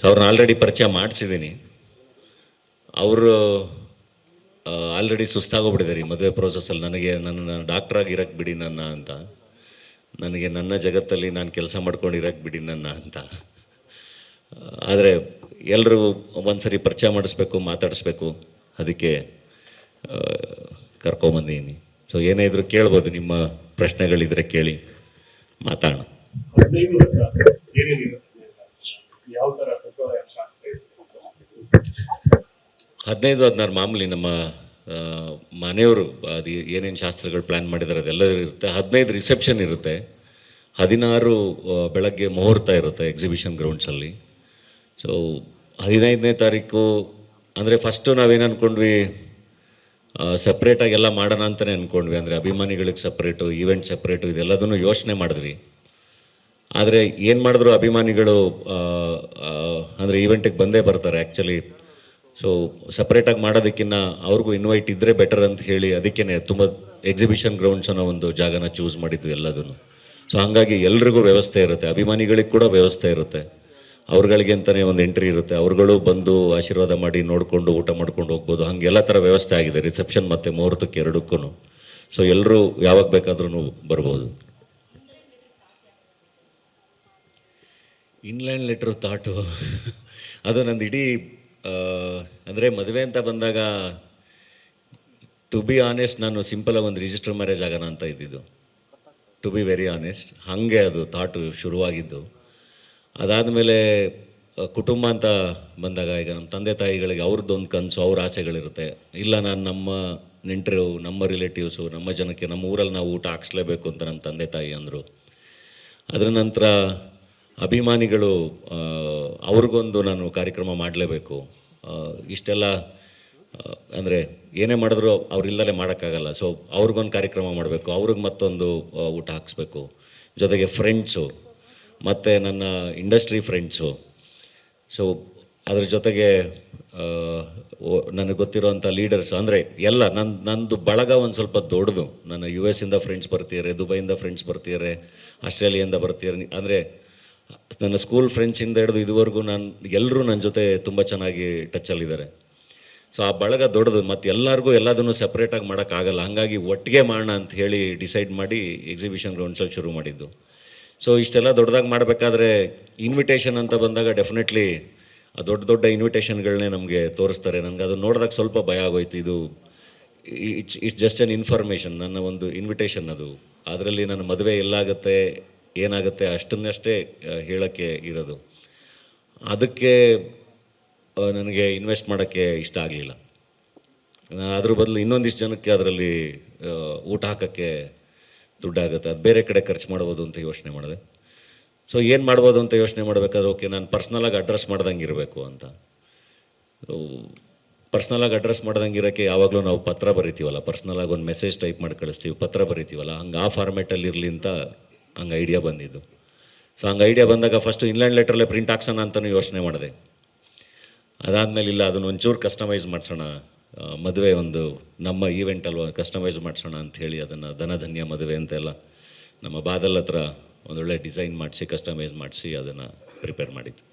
So ಅವ್ರನ್ನ already ಪರಿಚಯ ಮಾಡಿಸಿದ್ದೀನಿ ಅವರು ಆಲ್ರೆಡಿ ಸುಸ್ತಾಗೋಗ್ಬಿಟ್ಟಿದ್ದಾರೆ ಈ ಮದುವೆ ಪ್ರೋಸೆಸ್ಸಲ್ಲಿ ನನಗೆ, ನನ್ನ ಡಾಕ್ಟ್ರಾಗಿ ಇರಕ್ಕೆ ಬಿಡಿ ನನ್ನ ಅಂತ. ನನಗೆ ನನ್ನ ಜಗತ್ತಲ್ಲಿ ನಾನು ಕೆಲಸ ಮಾಡ್ಕೊಂಡು ಇರಕ್ಕೆ ಬಿಡಿ ನನ್ನ ಅಂತ. ಆದರೆ ಎಲ್ಲರೂ ಒಂದ್ಸರಿ ಪರಿಚಯ ಮಾಡಿಸ್ಬೇಕು, ಮಾತಾಡಿಸ್ಬೇಕು. ಅದಕ್ಕೆ ಕರ್ಕೊಂಬಂದಿದ್ದೀನಿ ಸೊ ಏನೇ ಇದ್ರು ಕೇಳ್ಬೋದು, ನಿಮ್ಮ ಪ್ರಶ್ನೆಗಳಿದ್ರೆ ಕೇಳಿ ಮಾತಾಡೋಣ. ಹದಿನೈದು ಹದಿನಾರು ಮಾಮೂಲಿ ನಮ್ಮ ಮನೆಯವರು, ಅದು ಏನೇನು ಶಾಸ್ತ್ರಗಳು ಪ್ಲ್ಯಾನ್ ಮಾಡಿದ್ದಾರೆ ಅದೆಲ್ಲ ಇರುತ್ತೆ. ಹದಿನೈದು ರಿಸೆಪ್ಷನ್ ಇರುತ್ತೆ. ಹದಿನಾರು ಬೆಳಗ್ಗೆ ಮುಹೂರ್ತ ಇರುತ್ತೆ ಎಕ್ಸಿಬಿಷನ್ ಗ್ರೌಂಡ್ಸಲ್ಲಿ ಸೊ ಹದಿನೈದನೇ ತಾರೀಕು, ಅಂದರೆ ಫಸ್ಟು ನಾವೇನು ಅಂದ್ಕೊಂಡ್ವಿ ಸಪ್ರೇಟಾಗಿ ಎಲ್ಲ ಮಾಡೋಣ ಅಂತಲೇ ಅಂದ್ಕೊಂಡ್ವಿ ಅಂದರೆ ಅಭಿಮಾನಿಗಳಿಗೆ ಸಪ್ರೇಟು ಈವೆಂಟ್ ಸಪ್ರೇಟು ಇದೆಲ್ಲದನ್ನು ಯೋಚನೆ ಮಾಡಿದ್ವಿ. ಆದರೆ ಏನು ಮಾಡಿದ್ರು ಅಭಿಮಾನಿಗಳು ಅಂದರೆ ಈವೆಂಟಿಗೆ ಬಂದೇ ಬರ್ತಾರೆ. ಆ್ಯಕ್ಚುಲಿ ಸೊ ಸಪ್ರೇಟಾಗಿ ಮಾಡೋದಕ್ಕಿಂತ ಅವ್ರಿಗೂ ಇನ್ವೈಟ್ ಇದ್ದರೆ ಬೆಟರ್ ಅಂತ ಹೇಳಿ ಅದಕ್ಕೇ ತುಂಬ ಎಕ್ಸಿಬಿಷನ್ ಗ್ರೌಂಡ್ಸ್ ಅನ್ನೋ ಒಂದು ಜಾಗನ ಚೂಸ್ ಮಾಡಿದ್ವಿ ಎಲ್ಲದನ್ನು. ಸೊ ಹಾಗಾಗಿ ಎಲ್ರಿಗೂ ವ್ಯವಸ್ಥೆ ಇರುತ್ತೆ. ಅಭಿಮಾನಿಗಳಿಗೆ ಕೂಡ ವ್ಯವಸ್ಥೆ ಇರುತ್ತೆ. ಅವ್ರಗಳಿಗೆ ಅಂತಲೇ ಒಂದು ಎಂಟ್ರಿ ಇರುತ್ತೆ. ಅವ್ರುಗಳು ಬಂದು ಆಶೀರ್ವಾದ ಮಾಡಿ ನೋಡಿಕೊಂಡು ಊಟ ಮಾಡ್ಕೊಂಡು ಹೋಗ್ಬೋದು. ಹಂಗೆ ಎಲ್ಲ ಥರ ವ್ಯವಸ್ಥೆ ಆಗಿದೆ. ರಿಸೆಪ್ಷನ್ ಮತ್ತು ಮುಹೂರ್ತಕ್ಕೆ ಎರಡಕ್ಕೂ ಸೊ ಎಲ್ಲರೂ ಯಾವಾಗ ಬೇಕಾದ್ರೂ ಬರ್ಬೋದು. ಇನ್ಲ್ಯಾಂಡ್ ಲೆಟ್ರ್ ಥಾಟು ಅದು ನಂದು ಇಡೀ ಅಂದರೆ ಮದುವೆ ಅಂತ ಬಂದಾಗ ಟು ಬಿ ಆನೆಸ್ಟ್ ನಾನು ಸಿಂಪಲಾಗಿ ಒಂದು ರಿಜಿಸ್ಟರ್ ಮ್ಯಾರೇಜ್ ಆಗೋಣ ಅಂತ ಇದ್ದಿದ್ದು. ಟು ಬಿ ವೆರಿ ಆನೆಸ್ಟ್ ಹಾಗೆ ಅದು ಥಾಟು ಶುರುವಾಗಿದ್ದು. ಅದಾದಮೇಲೆ ಕುಟುಂಬ ಅಂತ ಬಂದಾಗ ಈಗ ನಮ್ಮ ತಂದೆ ತಾಯಿಗಳಿಗೆ ಅವ್ರದ್ದೊಂದು ಕನಸು, ಅವ್ರ ಆಸೆಗಳಿರುತ್ತೆ. ಇಲ್ಲ, ನಾನು ನಮ್ಮ ನೆಂಟರು, ನಮ್ಮ ರಿಲೇಟಿವ್ಸು ನಮ್ಮ ಜನಕ್ಕೆ ನಮ್ಮ ಊರಲ್ಲಿ ನಾವು ಊಟ ಹಾಕ್ಸ್ಲೇಬೇಕು ಅಂತ ನಮ್ಮ ತಂದೆ ತಾಯಿ ಅಂದರು. ಅದರ ನಂತರ ಅಭಿಮಾನಿಗಳು ಅವ್ರಿಗೊಂದು ನಾನು ಕಾರ್ಯಕ್ರಮ ಮಾಡಲೇಬೇಕು. ಇಷ್ಟೆಲ್ಲ ಅಂದರೆ ಏನೇ ಮಾಡಿದ್ರು ಅವ್ರಿಲ್ಲದೆ ಮಾಡೋಕ್ಕಾಗಲ್ಲ. ಸೊ ಅವ್ರಿಗೊಂದು ಕಾರ್ಯಕ್ರಮ ಮಾಡಬೇಕು, ಅವ್ರಿಗೆ ಮತ್ತೊಂದು ಊಟ ಹಾಕ್ಸ್ಬೇಕು. ಜೊತೆಗೆ ಫ್ರೆಂಡ್ಸು ಮತ್ತು ನನ್ನ ಇಂಡಸ್ಟ್ರಿ ಫ್ರೆಂಡ್ಸು ಸೊ ಅದ್ರ ಜೊತೆಗೆ ನನಗೆ ಗೊತ್ತಿರುವಂಥ ಲೀಡರ್ಸ್ ಅಂದರೆ ಎಲ್ಲ ನನ್ನ ನಂದು ಬಳಗ ಒಂದು ಸ್ವಲ್ಪ ದೊಡ್ಡದು. ನನ್ನ ಯು ಎಸ್ ಇಂದ ಫ್ರೆಂಡ್ಸ್ ಬರ್ತೀರೆ ದುಬೈಯಿಂದ ಫ್ರೆಂಡ್ಸ್ ಬರ್ತೀರೆ ಆಸ್ಟ್ರೇಲಿಯಿಂದ ಬರ್ತಿದ್ದಾರೆ, ಅಂದರೆ ನನ್ನ ಸ್ಕೂಲ್ ಫ್ರೆಂಡ್ಸಿಂದ ಹಿಡಿದು ಇದುವರೆಗೂ ನಾನು ಎಲ್ಲರೂ ನನ್ನ ಜೊತೆ ತುಂಬ ಚೆನ್ನಾಗಿ ಟಚಲ್ಲಿದ್ದಾರೆ ಸೊ ಆ ಬಳಗ ದೊಡ್ಡದು, ಮತ್ತು ಎಲ್ಲರಿಗೂ ಎಲ್ಲದನ್ನು ಸಪ್ರೇಟಾಗಿ ಮಾಡೋಕ್ಕಾಗಲ್ಲ ಹಾಗಾಗಿ ಒಟ್ಟಿಗೆ ಮಾಡೋಣ ಅಂತ ಹೇಳಿ ಡಿಸೈಡ್ ಮಾಡಿ ಎಕ್ಸಿಬಿಷನ್ ಗ್ರೌಂಡ್ಸಲ್ಲಿ ಶುರು ಮಾಡಿದ್ದು. ಸೊ ಇಷ್ಟೆಲ್ಲ ದೊಡ್ಡದಾಗಿ ಮಾಡಬೇಕಾದ್ರೆ ಇನ್ವಿಟೇಷನ್ ಅಂತ ಬಂದಾಗ ಡೆಫಿನೆಟ್ಲಿ ಆ ದೊಡ್ಡ ದೊಡ್ಡ ಇನ್ವಿಟೇಷನ್ಗಳನ್ನೇ ನಮಗೆ ತೋರಿಸ್ತಾರೆ. ನನಗೆ ಅದು ನೋಡಿದಾಗ ಸ್ವಲ್ಪ ಭಯ ಆಗೋಯ್ತು. ಇದು it's it's just an information ನನ್ನ ಒಂದು ಇನ್ವಿಟೇಷನ್ ಅದು. ಅದರಲ್ಲಿ ನನ್ನ ಮದುವೆ ಎಲ್ಲಾಗುತ್ತೆ ಏನಾಗುತ್ತೆ ಅಷ್ಟನ್ನಷ್ಟೇ ಹೇಳೋಕ್ಕೆ ಇರೋದು. ಅದಕ್ಕೆ ನನಗೆ ಇನ್ವೆಸ್ಟ್ ಮಾಡೋಕ್ಕೆ ಇಷ್ಟ ಆಗಲಿಲ್ಲ. ಅದ್ರ ಬದಲು ಇನ್ನೊಂದಿಷ್ಟು ಜನಕ್ಕೆ ಅದರಲ್ಲಿ ಊಟ ಹಾಕೋಕ್ಕೆ ದುಡ್ಡಾಗುತ್ತೆ. ಅದು ಬೇರೆ ಕಡೆ ಖರ್ಚು ಮಾಡ್ಬೋದು ಅಂತ ಯೋಚನೆ ಮಾಡಿದೆ. ಸೊ ಏನು ಮಾಡ್ಬೋದು ಅಂತ ಯೋಚನೆ ಮಾಡಬೇಕಾದ್ರೆ, ಓಕೆ, ನಾನು ಪರ್ಸ್ನಲಾಗಿ ಅಡ್ರೆಸ್ ಮಾಡ್ದಂಗೆ ಇರಬೇಕು ಅಂತ. ಪರ್ಸ್ನಲಾಗಿ ಅಡ್ರೆಸ್ ಮಾಡ್ದಂಗೆ ಇರೋಕ್ಕೆ ಯಾವಾಗಲೂ ನಾವು ಪತ್ರ ಬರಿತೀವಲ್ಲ. ಪರ್ಸ್ನಲಾಗಿ ಒಂದು ಮೆಸೇಜ್ ಟೈಪ್ ಮಾಡಿ ಕಳಿಸ್ತೀವಿ, ಪತ್ರ ಬರಿತೀವಲ್ಲ. ಹಂಗೆ ಆ ಫಾರ್ಮೇಟಲ್ಲಿ ಇರಲಿ ಅಂತ ಹಂಗೆ ಐಡಿಯಾ ಬಂದಿದ್ದು. ಸೊ ಹಂಗೆ ಐಡಿಯಾ ಬಂದಾಗ ಫಸ್ಟು ಇನ್ಲ್ಯಾಂಡ್ ಲೆಟ್ರಲ್ಲೇ ಪ್ರಿಂಟ್ ಹಾಕ್ಸೋಣ ಅಂತಲೂ ಯೋಚನೆ ಮಾಡಿದೆ. ಅದಾದಮೇಲೆ ಇಲ್ಲ, ಅದನ್ನು ಒಂಚೂರು ಕಸ್ಟಮೈಸ್ ಮಾಡಿಸೋಣ ಮದುವೆ ಒಂದು ನಮ್ಮ ಈವೆಂಟ್ ಅಲ್ವಾ ಕಸ್ಟಮೈಸ್ ಮಾಡಿಸೋಣ ಹೇಳಿ ಅದನ್ನು ಧನಧನ್ಯ ಮದುವೆ ಅಂತೆಲ್ಲ ನಮ್ಮ ಬಾದಲ್ ಹತ್ರ ಒಂದೊಳ್ಳೆ ಡಿಸೈನ್ ಮಾಡಿಸಿ ಕಸ್ಟಮೈಸ್ ಮಾಡಿಸಿ ಅದನ್ನು ಪ್ರಿಪೇರ್ ಮಾಡಿದ್ದು.